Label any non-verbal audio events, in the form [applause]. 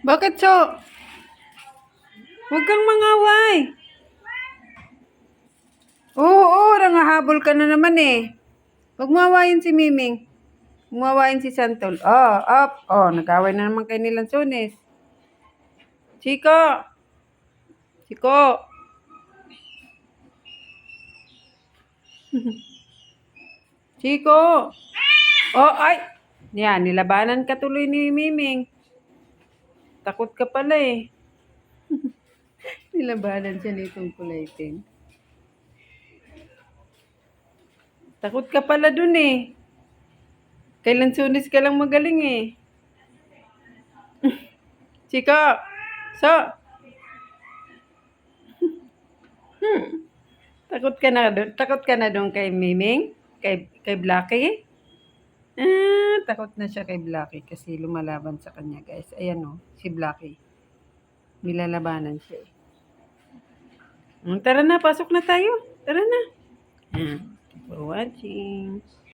Bakit so? Huwag kang mangaway. Oo, oo, nangahabol ka na naman eh. Huwag mo awayin si Miming. Awayin si Santol. Oh, up. Oh, nag-away na naman kay nilang Sunis. Chico! Chico! [laughs] Chico! Oh, ay! Yan, nilabanan ka tuloy ni Miming. Takot ka pala eh. [laughs] nilabanan siya nitong kulaitin. Takot ka pala dun eh. Kailan sunis ka lang magaling eh. [laughs] Chico! So! Hmm. Takot ka na doon? Takot ka na doon kay Miming? Kay, kay Blackie? Ah, takot na siya kay Blackie kasi lumalaban sa kanya, guys. Ayan oh, si Blackie. Nilalabanan siya eh. Mm, Tara na, pasok na tayo. Tara na. Ah, for watching.